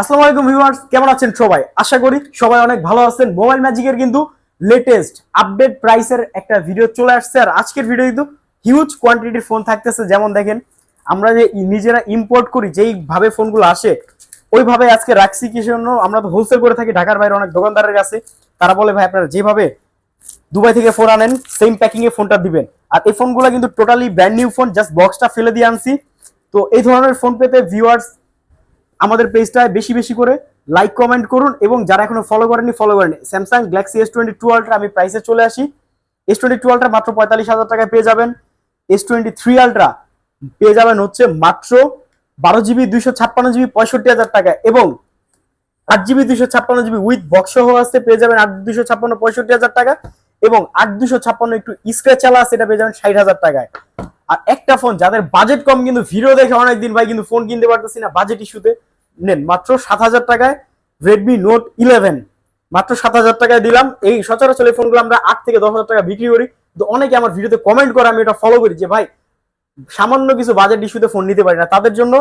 আসসালামু আলাইকুম ভিউয়ার্স, কেমন আছেন সবাই? আশা করি সবাই অনেক ভালো আছেন। মোবাইল ম্যাজিকের কিন্তু লেটেস্ট আপডেট প্রাইসের একটা ভিডিও চলে আসছে। আর আজকের ভিডিও কিন্তু হিউজ কোয়ান্টিটির ফোন থাকতেছে। যেমন দেখেন, আমরা যে নিজেরা ইম্পোর্ট করি যেই ভাবে ফোনগুলো আসে, ওইভাবে আজকে রাখছি কি জন্য? আমরা তো হোলসেল করে থাকি, ঢাকার বাইরে অনেক দোকানদারের কাছে। তারা বলে, ভাই, আপনারা যেভাবে দুবাই থেকে ফোন আনেন সেম প্যাকিং এ ফোনটা দিবেন। আর এই ফোনগুলো কিন্তু totally brand new phone just বক্সটা ফেলে দিয়ে আনছি। তো এই ধরনের ফোন পেতে ভিউয়ার্স আমাদের পেজটায় বেশি বেশি করে লাইক কমেন্ট করুন এবং যারা এখনও ফলো করেনি ফলো করেনি Samsung Galaxy S twenty two ultra আমি প্রাইসে চলে আসি। এস টোয়েন্টি টু আলট্রা মাত্র পঁয়তাল্লিশ হাজার টাকায় পেয়ে যাবেন। এস টোয়েন্টি থ্রি আলট্রা পেয়ে যাবেন হচ্ছে মাত্র বারো জিবি দুইশো ছাপ্পান্ন জিবি পঁয়ষট্টি হাজার টাকা এবং আট জিবি দুইশো ছাপ্পান্ন জিবি উইথ বক্স সহ আসতে পেয়ে যাবেন আট দুশো ছাপ্পান্ন, পঁয়ষট্টি হাজার টাকা এবং আট দুশো ছাপ্পান্ন একটু স্ক্র্যাচ চালা আছে, এটা পেয়ে যাবেন ষাট হাজার টাকায়। আর একটা ফোন যাদের বাজেট কম কিন্তু ভিডিও দেখে অনেকদিন ভাই কিন্তু ফোন কিনতে পারতেছি না বাজেট ইস্যুতে নেন, মাত্র সাত হাজার টাকায় রেডমি নোট ইলেভেন মাত্র সাত হাজার টাকায় দিলাম। এই সচরাচর এই ফোনগুলো আমরা আট থেকে দশ হাজার টাকা বিক্রি করি। তো অনেকে আমার ভিডিওতে কমেন্ট করে, আমি এটা ফলো করি যে, ভাই, সামান্য কিছু বাজেট ইস্যুতে ফোন নিতে পারি না। তাদের জন্য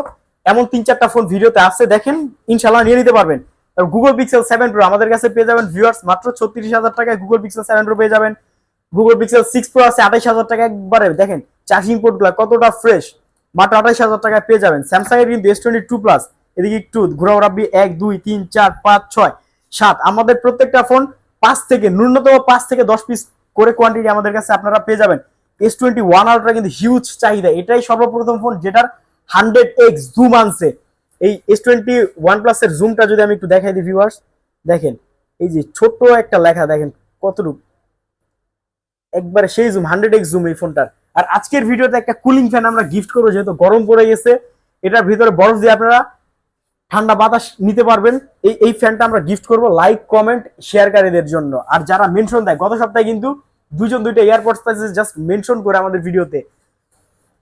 এমন তিন চারটা ফোন ভিডিওতে আসছে দেখেন ইনশাল্লাহ নিয়ে নিতে পারবেন। গুগল পিক্সেল সেভেন প্রো আমাদের কাছে পেয়ে যাবেন ভিউয়ার্স মাত্র ছত্রিশ হাজার টাকায় গুগল পিক্সেল সেভেন প্রো পেয়ে যাবেন। গুগল পিক্সেল সিক্স প্রো আছে, আঠাইশ হাজার টাকা একবারে, দেখেন চার্জিং পোর্টগুলো কতটা ফ্রেশ মাত্র আঠাইশ হাজার টাকায় পেয়ে যাবেন। স্যামসাং এর কিন্তু এস টোয়েন্টি টু প্লাস এদিকে একটু ঘোরাঘোরাবি এক, দুই, তিন, চার, পাঁচ, ছয়, সাত। আমাদের প্রত্যেকটা ফোন পাঁচ থেকে, ন্যূনতম পাঁচ থেকে দশ পিস করে কোয়ান্টিটি আমাদের কাছে আপনারা পেয়ে যাবেন। এস টোয়েন্টি ওয়ান আলট্রা কিন্তু হিউজ চাহিদা। এটাই সর্বপ্রথম ফোন যেটার হান্ড্রেড এক্স জুম আনছে। এই এস টোয়েন্টি ওয়ান প্লাসের জুমটা যদি আমি একটু দেখাই দিই ভিউয়ার্স দেখেন, এই যে ছোট্ট একটা লেখা, দেখেন কতটুকু। একবারে সেই জুম হান্ড্রেড এক্স জুম এই ফোনটার আর আজকের ভিডিওতে একটা কুলিং ফ্যান আমরা গিফট করব, যেহেতু গরম পড়ে গেছে, এটার ভিতরে বরফ দিয়ে আপনারা ঠান্ডা বাতাস নিতে পারবেন। এই এই ফ্যানটা আমরা গিফট করব। লাইক কমেন্ট শেয়ারকারীদের জন্য। আর যারা মেনশন দেয়, গত সপ্তাহে কিন্তু দুজন দুইটা এয়ারপোর্টস প্রাইসেস জাস্ট মেনশন করে আমাদের ভিডিওতে।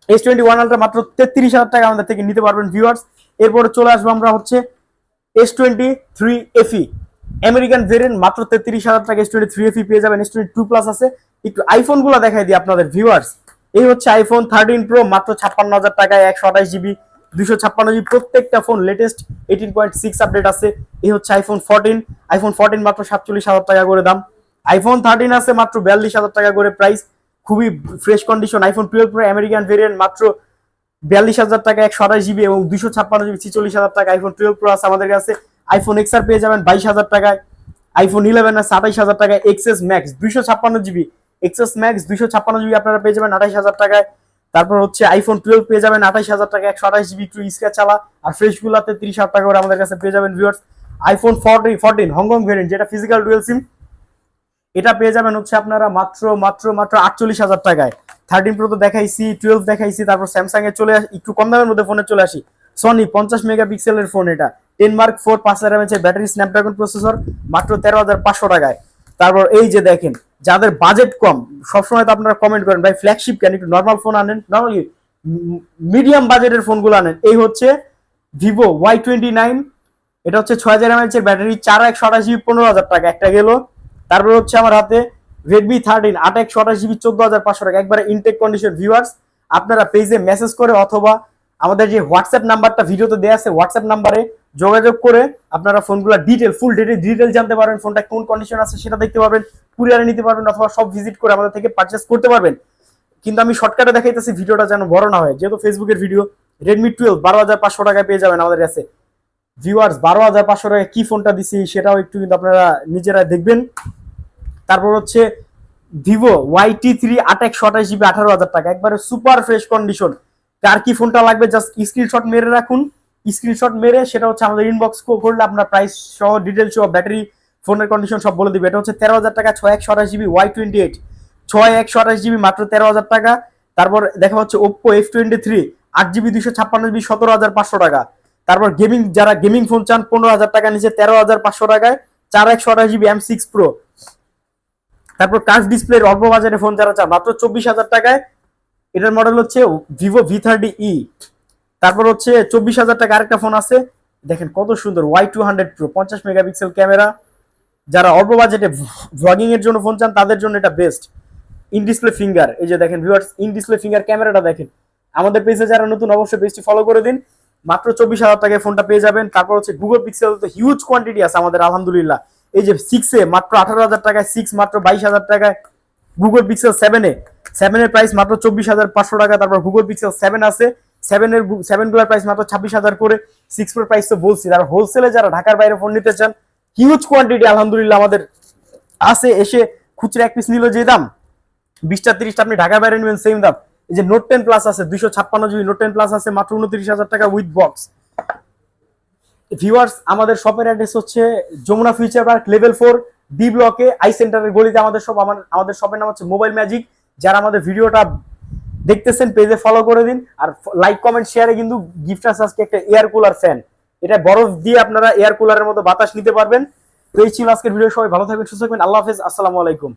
এস টোয়েন্টি ওয়ান আলট্রা মাত্র তেত্রিশ হাজার টাকা আমাদের থেকে নিতে পারবেন ভিউয়ার্স এরপরে চলে আসব আমরা হচ্ছে S twenty three FE American variant মাত্র তেত্রিশ হাজার টাকা এস টোয়েন্টি থ্রি এফি পেয়ে যাবেন। এস টোয়েন্টি টু প্লাস আছে। একটু আইফোনগুলো দেখাই দিই আপনাদের ভিউয়ার্স এই হচ্ছে আইফোন থার্টিন প্রো মাত্র ছাপ্পান্ন হাজার টাকায় একশো আঠাশ জিবি দুশো ছাপ্পান্ন জিবি প্রত্যেকটা phone latest eighteen point six update আছে। এই হচ্ছে আইফোন ফোরটিন আইফোন ফোরটিন মাত্র সাতচল্লিশ হাজার টাকা করে দাম। আইফোন থার্টিন আছে মাত্র বিয়াল্লিশ হাজার টাকা করে প্রাইস খুবই fresh condition iPhone twelve pro American variant মাত্র বিয়াল্লিশ হাজার টাকা, একশো আঠাশ জিবি এবং দুশো ছাপ্পান্ন জিবি ছিচল্লিশ হাজার টাকা। আইফোন টুয়েলভ প্রো আছে আমাদের কাছে। আইফোন এক্স আর পেয়ে যাবেন বাইশ হাজার টাকায়। আইফোন ইলেভেন আছে আঠাইশ হাজার টাকায়। এক্সএস ম্যাক্স দুইশো ছাপ্পান্ন জিবি। এক্সএস ম্যাক্স দুইশো ছাপ্পান্ন জিবি আপনারা পেয়ে যাবেন আঠাইশ হাজার টাকায়। তারপর হচ্ছে আইফোন টুয়েলভ পেয়ে যাবেন আঠাইশ হাজার টাকা, একশো আঠাশ জিবি টু স্ক্র্যাচ চালা আর ফ্রেশ গুলাতে তিরিশ হাজার টাকা করে আমাদের কাছে পেয়ে যাবেন viewers iPhone fourteen fourteen Hong Kong variant যেটা ফিজিক্যাল ডুয়েল সিম এটা পেয়ে যাবেন হচ্ছে আপনারা মাত্র মাত্র মাত্র আটচল্লিশ হাজার টাকায়। থার্টিন প্রো তো দেখাইছি টুয়েলভ দেখাইছি, তারপর স্যামসাং এ চলে আসি একটু কম দামের মধ্যে ফোনে চলে আসি। সনি পঞ্চাশ মেগাপিক্সেলের ফোন এটা। টেন মার্ক ফোর পাঁচ হাজার ব্যাটারি স্ন্যাপড্রাগন প্রসেসর মাত্র তেরো হাজার পাঁচশো টাকায়। তারপর এই যে দেখেন যাদের বাজেট কম, সবসময় তো আপনারা কমেন্ট করেন, ভাই ফ্ল্যাগশিপ কেন? একটু নর্মাল ফোন আনেন। নর্মালি মিডিয়াম বাজেটের ফোনগুলো আনেন। এই হচ্ছে ভিভো ওয়াই টোয়েন্টি নাইন এটা হচ্ছে ছয় হাজার এমএচ এর ব্যাটারি চার একশো আঠাশ জিবি পনেরো হাজার টাকা, একটা গেল। তারপর হচ্ছে আমার হাতে রেডমি থার্টিন আট একশো আঠাশ জিবি চোদ্দ হাজার পাঁচশো টাকা। একবারে ইনটেক কন্ডিশন ভিউয়ার্স আপনারা পেজে মেসেজ করে অথবা আমাদের যে হোয়াটসঅ্যাপ নাম্বারটা ভিডিওতে দেওয়া আছে হোয়াটসঅ্যাপ নাম্বারে যোগাযোগ করে আপনারা ফোনগুলো ডিটেল ফুল ডিটেল ডিটেল জানতে পারবেন, ফোনটা কোন কন্ডিশন আছে সেটা দেখতে পারবেন কুরিয়ারে নিতে পারবেন অথবা সব ভিজিট করে আমাদের থেকে পারচেস করতে পারবেন। কিন্তু আমি শর্টকাটে দেখাইতেছি, ভিডিওটা যেন বড় না হয়। যেহেতু ফেসবুকের ভিডিও রেডমি টুয়েলভ বারো হাজার পাঁচশো টাকায় পেয়ে যাবেন আমাদের কাছে। ভিউয়ার্স বারো হাজার পাঁচশো টাকায় কি ফোনটা দিছি সেটাও একটু কিন্তু আপনারা নিজেরা দেখবেন। তারপর হচ্ছে ভিভো ওয়াই টি থ্রি আট একশো আঠাশ জিবি আঠারো হাজার টাকা। একবারে সুপার ফ্রেশ কন্ডিশন কার কি ফোনটা লাগবে জাস্ট স্ক্রিনশট মেরে রাখুন। স্ক্রিনশট মেরে সেটা হচ্ছে আমাদের ইনবক্স করলে আপনার প্রাইস সহ ডিটেলস সহ ব্যাটারি ফোনের কন্ডিশন সব বলে দিবে। এটা হচ্ছে তেরো হাজার টাকা, ছয় একশো আঠাশ জিবি ওয়াই টোয়েন্টি এইট ছয় একশো আঠাশ জিবি মাত্র তেরো হাজার টাকা। তারপর দেখা হচ্ছে ওপ্পো এফ টোয়েন্টি থ্রি আট জিবি দুশো ছাপ্পান্ন জিবি সতেরো হাজার পাঁচশো টাকা। তারপর গেমিং যারা গেমিং ফোন চান, পনেরো হাজার টাকা নিচে তেরো হাজার পাঁচশো টাকায়, চার একশো আঠাশ জিবি এম সিক্স প্রো তারপর কাচ ডিসপ্লের অল্প বাজারে ফোন যারা চান, মাত্র চব্বিশ হাজার টাকায়। এটার মডেল হচ্ছে ভিভো ভি থার্টি ই তারপর হচ্ছে চব্বিশ হাজার টাকা আরেকটা ফোন আছে। দেখেন কত সুন্দর ওয়াই টু হান্ড্রেড প্রো পঞ্চাশ মেগাপিক্সেল ক্যামেরা। যারা অল্প বাজেটে ভ্লগিং এর জন্য ফোন চান, তাদের জন্য এটা বেস্ট ইন ডিসপ্লে ফিঙ্গার এই যে দেখেন ভিউয়ার্স ইন ডিসপ্লে ফিঙ্গার ক্যামেরাটা দেখেন। আমাদের পেজে যারা নতুন, অবশ্যই পেজটি ফলো করে দিন। মাত্র চব্বিশ হাজার টাকায় ফোনটা পেয়ে যাবেন। তারপর হচ্ছে গুগল পিক্সেল তো হিউজ কোয়ান্টিটি আছে আমাদের, আলহামদুলিল্লাহ। এই যে সিক্সে মাত্র আঠারো হাজার টাকায় সিক্স মাত্র বাইশ হাজার টাকায় গুগল পিক্সেল সেভেনে সেভেনের প্রাইস মাত্র চব্বিশ হাজার পাঁচশো টাকা, তারপর গুগল পিক্সেল সেভেন আছে। সেভেনের সেভেনগুলার প্রাইস মাত্র ছাব্বিশ হাজার করে সিক্স প্রোর প্রাইস তো বলছি। তার হোলসেলে যারা ঢাকার বাইরে ফোন নিতে চান হিউজ কোয়ান্টিটি আলহামদুলিল্লাহ আমাদের আছে। এসে খুচরা এক পিস নিল যে দাম, বিশটা তিরিশটা আপনি ঢাকার বাইরে নেবেন সেম দাম। এই যে নোট টেন প্লাস আছে, দুইশো ছাপ্পান্ন জিবি নোট টেন প্লাস আছে, মাত্র উনত্রিশ হাজার টাকা উইথ বক্স ভিউয়ার্স আমাদের শপের অ্যাড্রেস হচ্ছে Jamuna future park level four D ব্লকে আই সেন্টারের গলিতে আমাদের সব আমার আমাদের শপের নাম হচ্ছে মোবাইল ম্যাজিক যারা আমাদের ভিডিওটা দেখতেছেন পেজে ফলো করে দিন। আর লাইক কমেন্ট শেয়ারে কিন্তু গিফট আছে আজকে একটা এয়ার কুলার ফ্যান এটা বরফ দিয়ে আপনারা এয়ার কুলারের মতো বাতাস নিতে পারবেন। তো এই ছিল আজকের ভিডিও সবাই ভালো থাকবেন, সুস্থ থাকবেন। আল্লাহ হাফেজ। আসসালামু আলাইকুম।